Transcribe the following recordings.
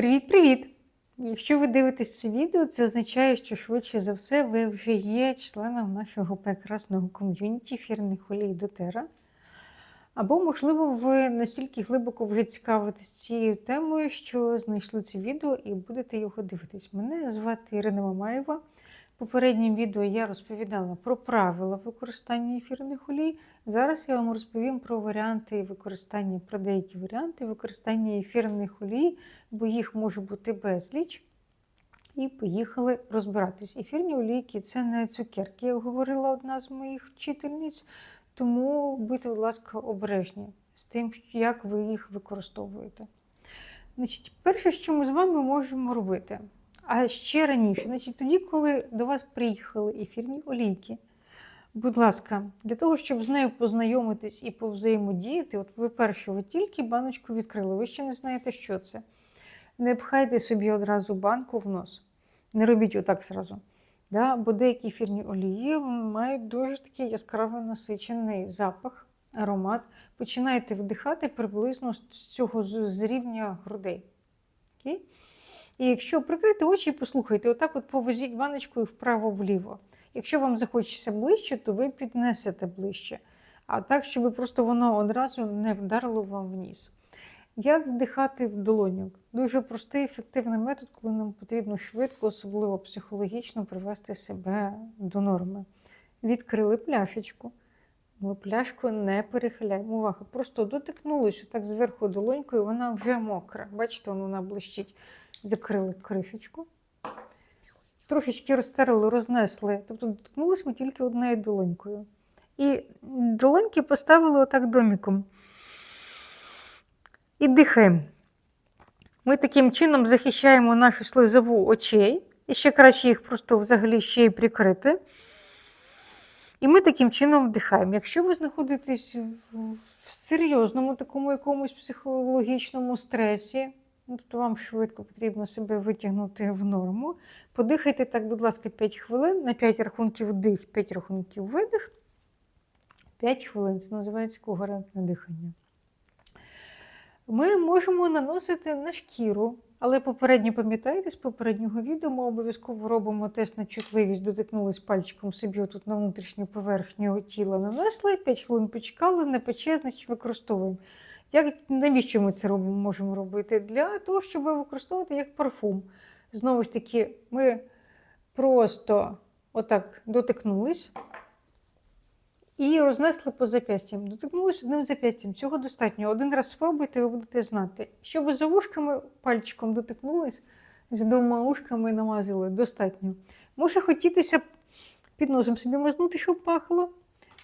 Привіт-привіт! Якщо ви дивитесь це відео, це означає, що швидше за все ви вже є членом нашого прекрасного ком'юніті ефірних олій Дотера. Або, можливо, ви настільки глибоко вже цікавитесь цією темою, що знайшли це відео і будете його дивитись. Мене звати Ірина Мамаєва. Попереднім відео я розповідала про правила використання ефірних олій. Зараз я вам розповім про варіанти використання, про деякі варіанти використання ефірних олій, бо їх може бути безліч. І поїхали розбиратись. Ефірні олійки це не цукерки, як говорила одна з моїх вчительниць. Тому будьте, будь ласка, обережні з тим, як ви їх використовуєте. Значить, Перше, що ми з вами можемо робити, а ще раніше, значить, тоді, коли до вас приїхали ефірні олійки, будь ласка, для того, щоб з нею познайомитись і повзаємодіяти, от ви перше, ви тільки баночку відкрили, ви ще не знаєте, що це. Не пхайте собі одразу банку в нос. Не робіть отак зразу. Да? Бо деякі ефірні олії мають дуже такий яскраво насичений запах, аромат. Починаєте вдихати приблизно з цього з рівня грудей. Окей? І якщо прикрити очі і послухайте, отак от повозіть баночкою вправо-вліво. Якщо вам захочеться ближче, то ви піднесете ближче. А так, щоб просто воно одразу не вдарило вам в. Як вдихати в долоню? Дуже простий, ефективний метод, коли нам потрібно швидко, особливо психологічно, привести себе до норми. Відкрили пляшечку. Ми пляшку не перехиляємо. Увага, просто дотикнулися так зверху долонькою, вона вже мокра. Бачите, вона блищить. Закрили кришечку. Трошечки розтерли, рознесли. Тобто доткнулися ми тільки однією долонькою. І долоньки поставили отак доміком. І дихаємо. Ми таким чином захищаємо нашу слизову очей. І ще краще їх просто взагалі ще й прикрити. І ми таким чином вдихаємо. Якщо ви знаходитесь в серйозному такому якомусь психологічному стресі, ну, то вам швидко потрібно себе витягнути в норму. Подихайте так, будь ласка, 5 хвилин, на 5 рахунків вдих, 5 рахунків видих. 5 хвилин. Це називається когерентне дихання. Ми можемо наносити на шкіру, але попередньо пам'ятаєте, з попереднього відео ми обов'язково робимо тест на чутливість, дотикнулись пальчиком собі тут на внутрішню поверхню тіла, нанесли, 5 хвилин почекали, не пече, значить використовуємо. Як, навіщо ми це робимо, можемо робити? Для того, щоб використовувати як парфум. Знову ж таки, ми просто отак дотикнулись. І рознесли по зап'ястям. Дотикнулися одним зап'ястям. Цього достатньо. Один раз спробуйте, ви будете знати. Щоб за вушками пальчиком дотикнулись, за двома ушками намазали, достатньо. Може хотітися під носом собі мазнути, щоб пахло.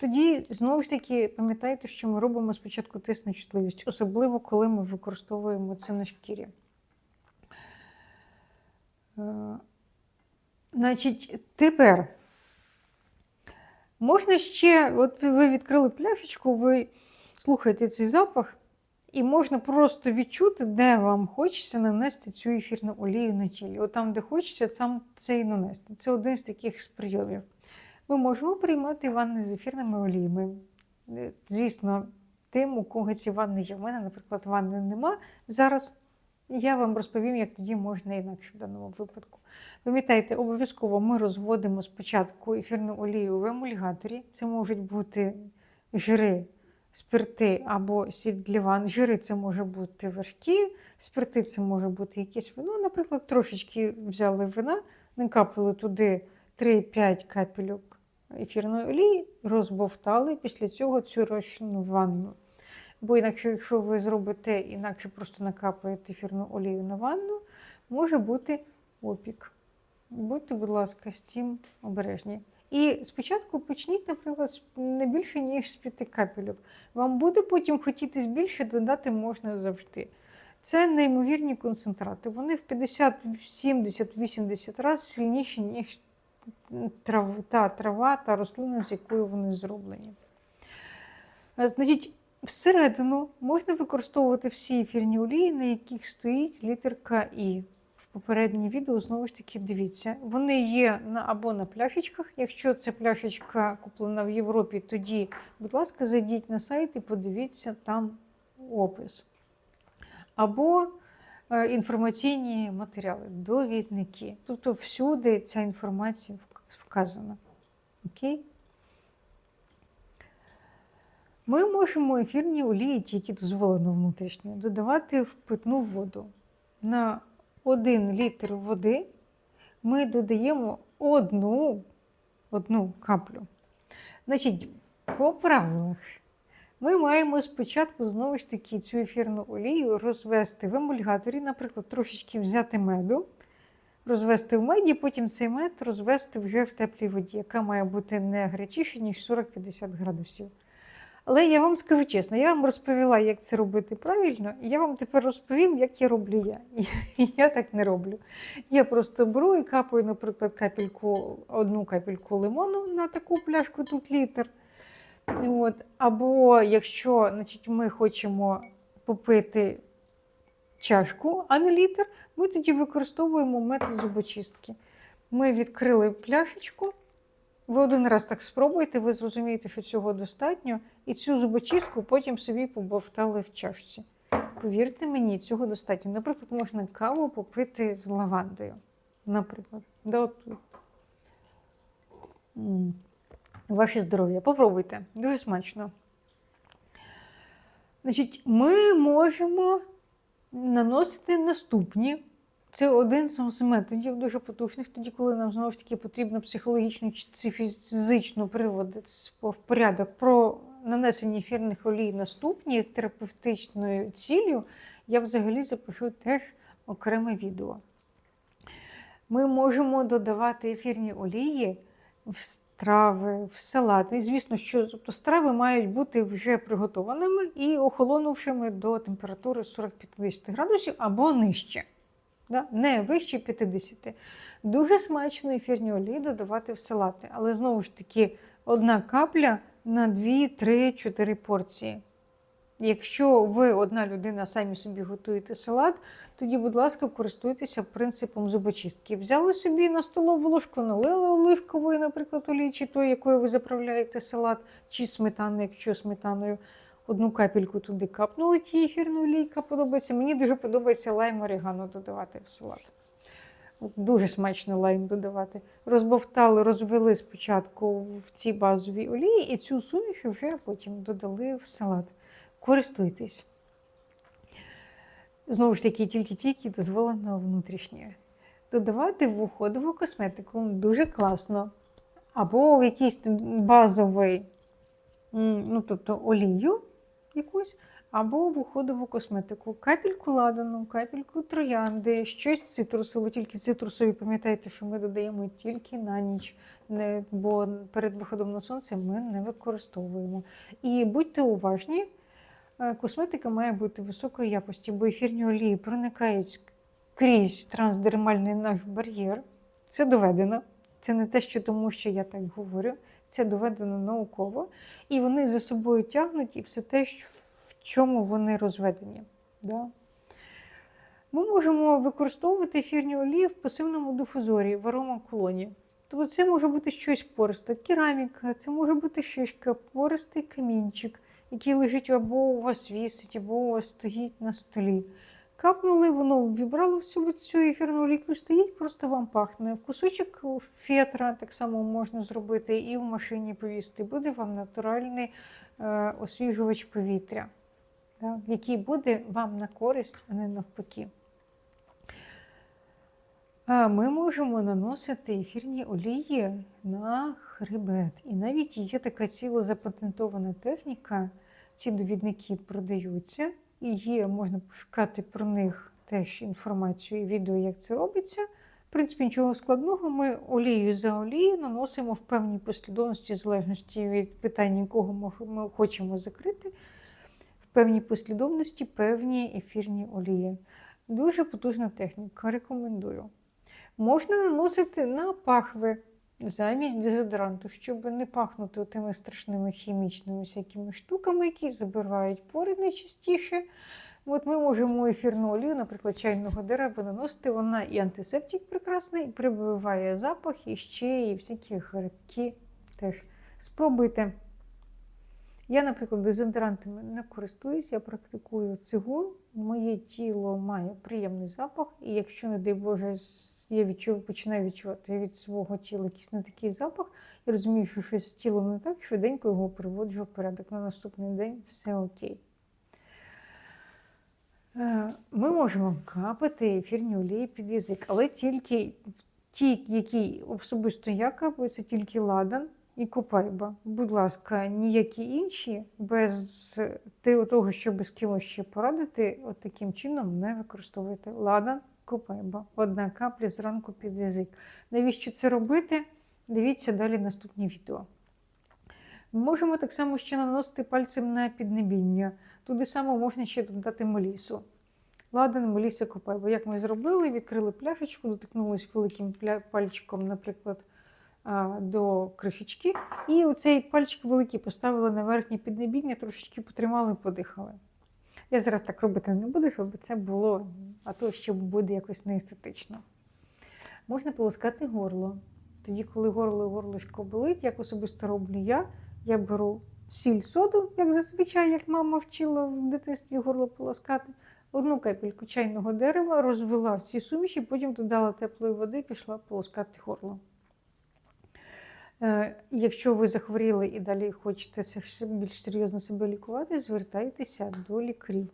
Тоді, знову ж таки, пам'ятайте, що ми робимо спочатку тест на чутливість, особливо коли ми використовуємо це на шкірі. Е, Значить, тепер. Можна ще, от ви відкрили пляшечку, ви слухаєте цей запах, і можна просто відчути, де вам хочеться нанести цю ефірну олію на тілі. От там, де хочеться, там це і нанести. Це один з таких з прийомів. Ми можемо приймати ванни з ефірними оліями. Звісно, тим, у кого ці ванни є. У мене, наприклад, ванни нема. Зараз я вам розповім, як тоді можна інакше в даному випадку. Пам'ятайте, обов'язково ми розводимо спочатку ефірну олію в емульгаторі. Це можуть бути жири, спирти або сіль для ван. Жири це може бути вершки, спирти це може бути якесь вино. Наприклад, трошечки взяли вина, накапали туди 3-5 капельок ефірної олії, розбовтали після цього цю розчинну ванну. Бо інакше, якщо ви зробите інакше просто накапаєте ефірну олію на ванну, може бути опік. Будьте, будь ласка, з цим обережні. І спочатку почніть, наприклад, не більше, ніж з 5 капельок. Вам буде потім хотітись більше, додати можна завжди. Це неймовірні концентрати. Вони в 50, 70, 80 разів сильніші, ніж трав, та трава та рослина, з якою вони зроблені. Значить, Всередину можна використовувати всі ефірні олії, на яких стоїть літерка І. В попереднє відео, знову ж таки, дивіться. Вони є на, або на пляшечках. Якщо це пляшечка куплена в Європі, тоді, будь ласка, зайдіть на сайт і подивіться там опис. Або е, інформаційні матеріали, довідники. Тобто всюди ця інформація вказана. Окей? Ми можемо ефірні олії, які дозволено внутрішньо, додавати в питну воду. На 1 літр води ми додаємо одну, одну каплю. Значить, по правилах ми маємо спочатку знову ж таки цю ефірну олію розвести в емульгаторі, наприклад, трошечки взяти меду, розвести в меді, потім цей мед розвести вже в теплій воді, яка має бути не гарячіше, ніж 40-50 градусів. Але я вам скажу чесно, я вам розповіла, як це робити правильно, і я вам тепер розповім, як я роблю я. І я так не роблю. Я просто беру і капаю, наприклад, капельку, одну капельку лимону на таку пляшку, тут літр. От. Або якщо значить, ми хочемо попити чашку, а не літр, ми тоді використовуємо метод зубочистки. Ми відкрили пляшечку. Ви один раз так спробуйте, ви зрозумієте, що цього достатньо, і цю зубочистку потім собі побовтали в чашці. Повірте мені, цього достатньо. Наприклад, можна каву попити з лавандою. Наприклад, да, от. Ваше здоров'я. Попробуйте. Дуже смачно. Значить, ми можемо наносити наступні. Це один з методів дуже потужних, тоді, коли нам знову ж таки потрібно психологічно чи фізично приводити в порядок про нанесення ефірних олій наступні з терапевтичною ціллю, я взагалі запишу теж окреме відео. Ми можемо додавати ефірні олії в страви, в салати. І, звісно, що тобто, страви мають бути вже приготованими і охолонувшими до температури 40-50 градусів або нижче. Да? Не вище 50. Дуже смачно ефірні олії додавати в салати, але знову ж таки одна капля на 2, 3, 4 порції. Якщо ви одна людина самі собі готуєте салат, тоді, будь ласка, користуйтеся принципом зубочистки. Взяли собі на столову ложку, налили оливкової, наприклад, олії, чи той, якою ви заправляєте салат, чи сметани, якщо сметаною. Одну капельку туди капнули, ті ефірну олійка подобається. Мені дуже подобається лайм орегано додавати в салат. Дуже смачно лайм додавати. Розбовтали, розвели спочатку в ці базові олії, і цю суміш вже потім додали в салат. Користуйтесь. Знову ж таки, тільки ті, які дозволено внутрішнє. Додавати в уходову косметику дуже класно. Або в якийсь базовий, ну, тобто олію якусь, або в уходову косметику. Капельку ладану, капельку троянди, щось цитрусове, тільки цитрусові, пам'ятайте, що ми додаємо тільки на ніч, бо перед виходом на сонце ми не використовуємо. І будьте уважні, косметика має бути високої якості, бо ефірні олії проникають крізь трансдермальний наш бар'єр. Це доведено. Це не те, що тому, що я так говорю. Це доведено науково. І вони за собою тягнуть і все те, в чому вони розведені. Да? Ми можемо використовувати ефірні олії в пасивному дифузорі, в аромаколоні. Тобто це може бути щось пористе, кераміка, це може бути шишка, пористий камінчик, який лежить або у вас вісить, або у вас стоїть на столі. Капнули, воно вібрало всю цю ефірну олійку, стоїть, просто вам пахне. Кусочок фетра так само можна зробити і в машині повісти. Буде вам натуральний е, освіжувач повітря, так, який буде вам на користь, а не навпаки. Ми можемо наносити ефірні олії на хребет. І навіть є така ціла запатентована техніка. Ці довідники продаються, і є, можна пошукати про них теж інформацію і відео, як це робиться. В принципі, нічого складного. Ми олію за олією наносимо в певній послідовності, в залежності від питання, якого ми- ми хочемо закрити, в певній послідовності певні ефірні олії. Дуже потужна техніка, рекомендую. Можна наносити на пахви замість дезодоранту, щоб не пахнути тими страшними хімічними всякими штуками, які забирають пори найчастіше. От ми можемо ефірну олію, наприклад, чайного дерева наносити. Вона і антисептик прекрасний, прибиває запах, і ще і всякі грибки теж. Спробуйте. Я, наприклад, дезодорантами не користуюсь, я практикую цигун. Моє тіло має приємний запах, і якщо, не дай Боже, я відчув, починаю відчувати від свого тіла якийсь не такий запах, я розумію, що щось з тілом не так, швиденько його приводжу в порядок. На наступний день все окей. Е, Ми можемо капати ефірні олії під язик, але тільки ті, які особисто я капаю, це тільки ладан і копайба. Будь ласка, ніякі інші, без того, щоб з кимось ще порадити, от таким чином не використовуйте. Ладан, копайба. Одна капля зранку під язик. Навіщо це робити? Дивіться далі наступні відео. Ми можемо так само ще наносити пальцем на піднебіння. Туди само можна ще додати мелісу. Ладан, меліса, копайба. Як ми зробили, відкрили пляшечку, дотикнулись великим пальчиком, наприклад, до кришечки. І оцей пальчик великий поставили на верхнє піднебіння, трошечки потримали, подихали. Я зараз так робити не буду, щоб це було, а то ще буде якось неестетично. Можна полоскати горло. Тоді, коли горло і горлишко болить, як особисто роблю я, я беру сіль соду, як зазвичай, як мама вчила в дитинстві горло полоскати, одну капельку чайного дерева, розвела в цій суміші, потім додала теплої води, і пішла полоскати горло. Е, Якщо ви захворіли і далі хочете більш серйозно себе лікувати, звертайтеся до лікарів.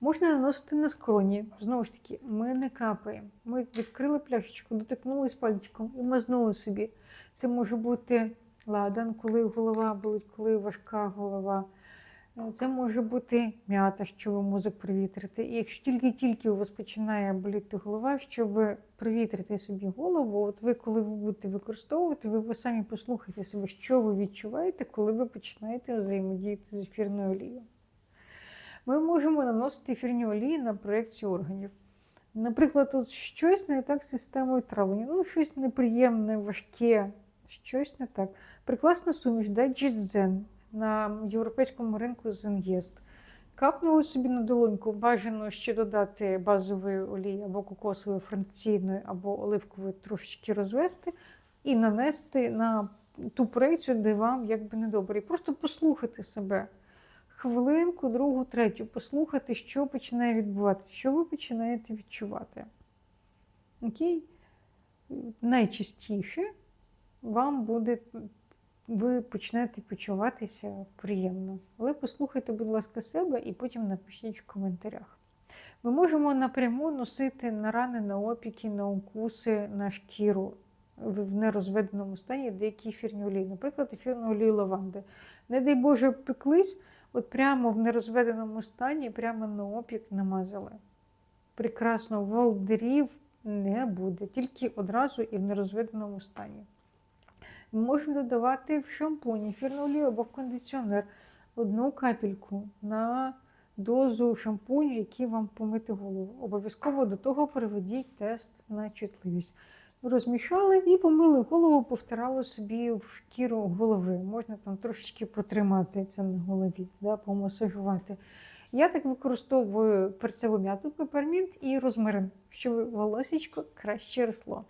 Можна наносити на скроні. Знову ж таки, ми не капаємо. Ми відкрили пляшечку, дотикнулись пальчиком і мазнули собі. Це може бути ладан, коли голова болить, коли важка голова. Е, Це може бути м'ята, щоб мозок привітрити. І якщо тільки-тільки у вас починає боліти голова, щоб привітрити собі голову, от ви, коли ви будете використовувати, ви, самі послухайте себе, що ви відчуваєте, коли ви починаєте взаємодіяти з ефірною олією. Ми можемо наносити ефірні олії на проекцію органів. Наприклад, тут щось не так з системою травлення, ну щось неприємне, важке, щось не так. Прекрасна суміш Digest Zen на європейському ринку Зенгєст. Капнули собі на долоньку, бажано ще додати базової олії або кокосової франційної, або оливкової трошечки розвести і нанести на ту проекцію, де вам якби недобре. І просто послухати себе. Хвилинку, другу, третю, послухати, що починає відбуватися, що ви починаєте відчувати. Окей? Найчастіше вам буде, ви почнете почуватися приємно. Але послухайте, будь ласка, себе і потім напишіть в коментарях. Ми можемо напряму носити на рани, на опіки, на укуси, на шкіру в нерозведеному стані деякі ефірні олії, наприклад, ефірну олію лаванди. Не дай Боже, пеклись, от прямо в нерозведеному стані, прямо на опік намазали. Прекрасно, волдерів не буде, тільки одразу і в нерозведеному стані. Можемо додавати в шампунь, ефірну олію або в кондиціонер одну капельку на дозу шампуню, який вам помити голову. Обов'язково до того проведіть тест на чутливість. Розмішали і помили голову, повтирали собі в шкіру голови. Можна там трошечки потримати це на голові, да, помасажувати. Я так використовую перцеву м'яту, пепермінт і розмарин, щоб волосечко краще росло.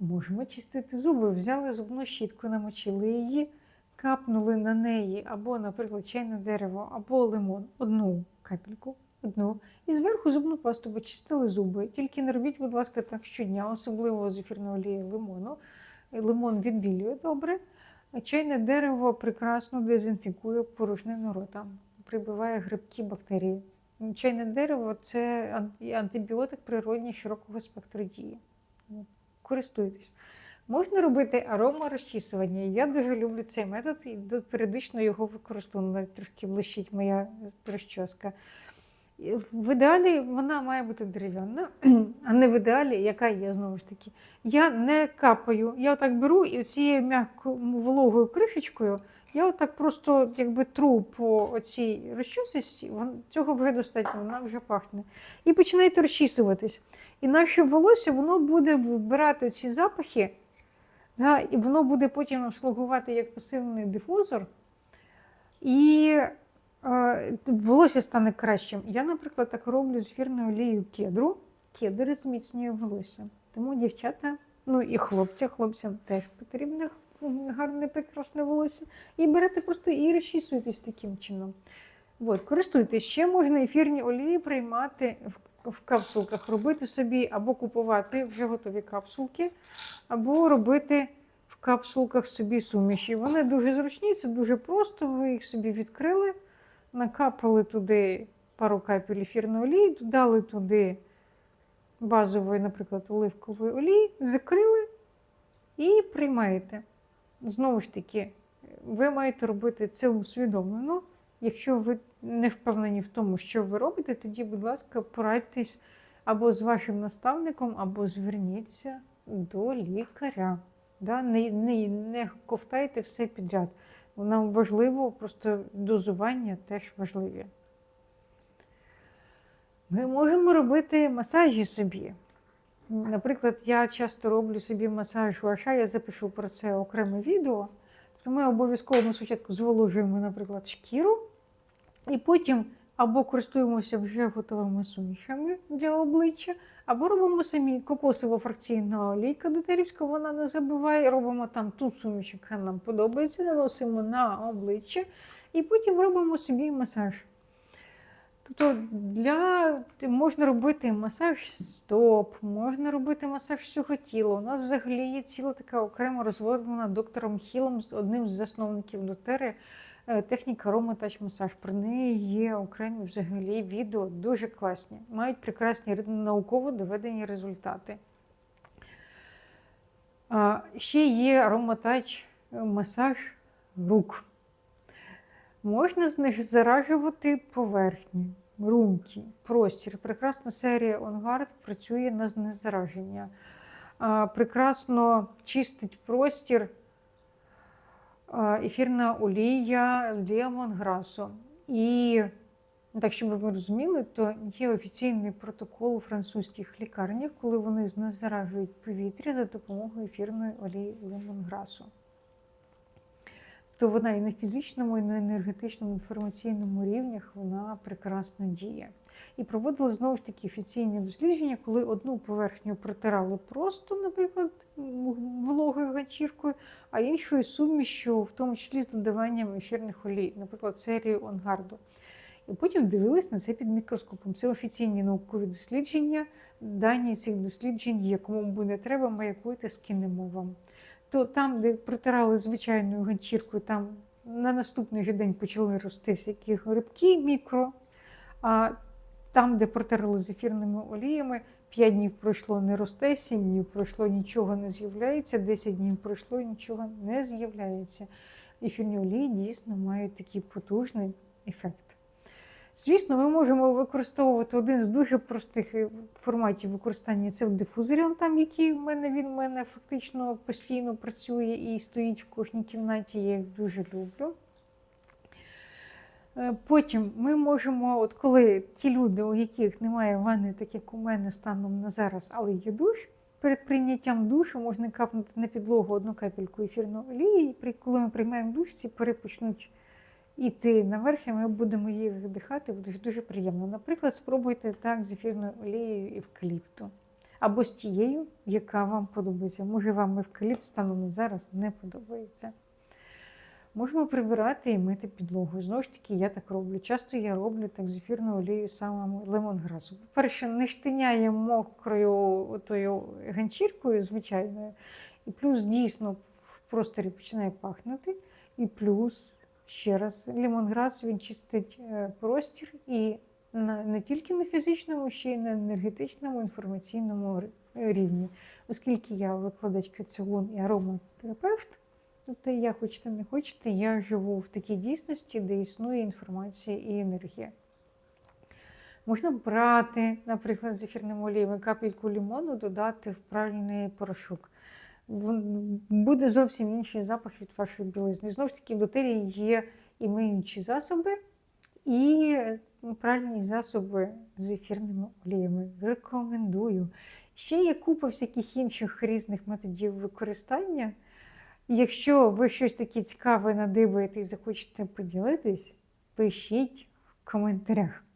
Можемо чистити зуби. Взяли зубну щітку, намочили її, капнули на неї або, наприклад, чайне дерево, або лимон, одну капельку, одну. І зверху зубну пасту почистили зуби. Тільки не робіть, будь ласка, так щодня, особливо з ефірної олії лимону. Лимон відбілює добре. Чайне дерево прекрасно дезінфікує порожнину рота, прибиває грибки бактерії. Чайне дерево це антибіотик природній широкого спектру дії. Користуйтесь. Можна робити аромарозчісування. Я дуже люблю цей метод і періодично його використовую. Трошки блищить моя розчоска. В ідеалі вона має бути дерев'яна, а не в ідеалі, яка є знову ж таки. Я не капаю. Я отак беру і цією м'якою вологою кришечкою я отак просто якби тру по оцій розчосисті, цього вже достатньо, вона вже пахне. І починаєте розчісуватись. І наше волосся воно буде вбирати ці запахи, да, і воно буде потім нам слугувати як пасивний дифузор. І е, волосся стане кращим. Я, наприклад, так роблю з ефірною олією кедру. Кедр зміцнює волосся. Тому дівчата, ну і хлопці, хлопцям теж потрібно м, гарне, прекрасне волосся. І берете просто і розчісуєтесь таким чином. От, користуйтесь. Ще можна ефірні олії приймати в, в капсулках, робити собі або купувати вже готові капсулки, або робити в капсулках собі суміші. Вони дуже зручні, це дуже просто. Ви їх собі відкрили, накапали туди пару капель ефірної олії, додали туди базової, наприклад, оливкової олії, закрили і приймаєте. Знову ж таки, ви маєте робити це усвідомлено. Якщо ви не впевнені в тому, що ви робите, тоді, будь ласка, порадьтесь або з вашим наставником, або зверніться до лікаря. Да? Не, не, не ковтайте все підряд. Нам важливо, просто дозування теж важливі. Ми можемо робити масажі собі. Наприклад, я часто роблю собі масаж гуаша, я запишу про це окреме відео. То ми обов'язково ми спочатку зволожуємо, наприклад, шкіру, і потім або користуємося вже готовими сумішами для обличчя, або робимо самі кокосово фракційна олійка дотерівська, вона не забиває, робимо там ту суміш, яка нам подобається, наносимо на обличчя, і потім робимо собі масаж. Тобто для можна робити масаж стоп, можна робити масаж всього тіла. У нас взагалі є ціла така окремо розводена доктором Хілом, одним з засновників дотери, е, техніка ароматач масаж. Про неї є окремі взагалі відео, дуже класні, мають прекрасні науково доведені результати. Ще є ароматач масаж рук. Можна знезаражувати поверхні, румки, простір. Прекрасна серія Онгард працює на знезараження. Прекрасно чистить простір ефірна олія лемонграсу. І так, щоб ви розуміли, то є офіційний протокол у французьких лікарнях, коли вони знезаражують повітря за допомогою ефірної олії лемонграсу то вона і на фізичному, і на енергетичному, інформаційному рівнях вона прекрасно діє. І проводили знову ж таки офіційні дослідження, коли одну поверхню протирали просто, наприклад, вологою ганчіркою, а іншою сумішю, в тому числі з додаванням ефірних олій, наприклад, серію Онгарду. І потім дивились на це під мікроскопом. Це офіційні наукові дослідження. Дані цих досліджень є. Кому буде треба, маякуйте, скинемо вам то там, де протирали звичайною ганчіркою, там на наступний же день почали рости всякі грибки мікро. А там, де протирали з ефірними оліями, 5 днів пройшло не росте, 7 днів пройшло, нічого не з'являється, 10 днів пройшло, нічого не з'являється. Ефірні олії дійсно мають такий потужний ефект. Звісно, ми можемо використовувати один з дуже простих е, форматів використання це в дифузорі, там, який в мене він в мене фактично постійно працює і стоїть в кожній кімнаті. Я їх дуже люблю. Е, Потім ми можемо, от коли ті люди, у яких немає ванни, так як у мене станом на зараз, але є душ, перед прийняттям душу можна капнути на підлогу одну капельку ефірної олії, і коли ми приймаємо душ, ці пари почнуть іти наверх, і ми будемо її вдихати, буде дуже приємно. Наприклад, спробуйте так з ефірною олією евкаліпту. Або з тією, яка вам подобається. Може, вам евкаліпт станом зараз не подобається. Можемо прибирати і мити підлогу. Знову ж таки, я так роблю. Часто я роблю так з ефірною олією саме лемонграсу. По-перше, не штиняє мокрою тою ганчіркою звичайною, і плюс дійсно в просторі починає пахнути. І плюс, ще раз, лемонграс він чистить е, простір і не тільки на фізичному, ще й на енергетичному, інформаційному рівні. Оскільки я викладачка цілон і ароматерапевт, Тобто, я хочете не хочете, я живу в такій дійсності, де існує інформація і енергія. Можна брати, наприклад, з ефірним олієм капельку лимону, додати в правильний порошок. Буде зовсім інший запах від вашої білизни. Знову ж таки, в дотері є і миючі засоби, і правильні засоби з ефірними оліями. Рекомендую. Ще є купа всяких інших різних методів використання. Якщо ви щось таке цікаве надибаєте і захочете поділитись, пишіть в коментарях.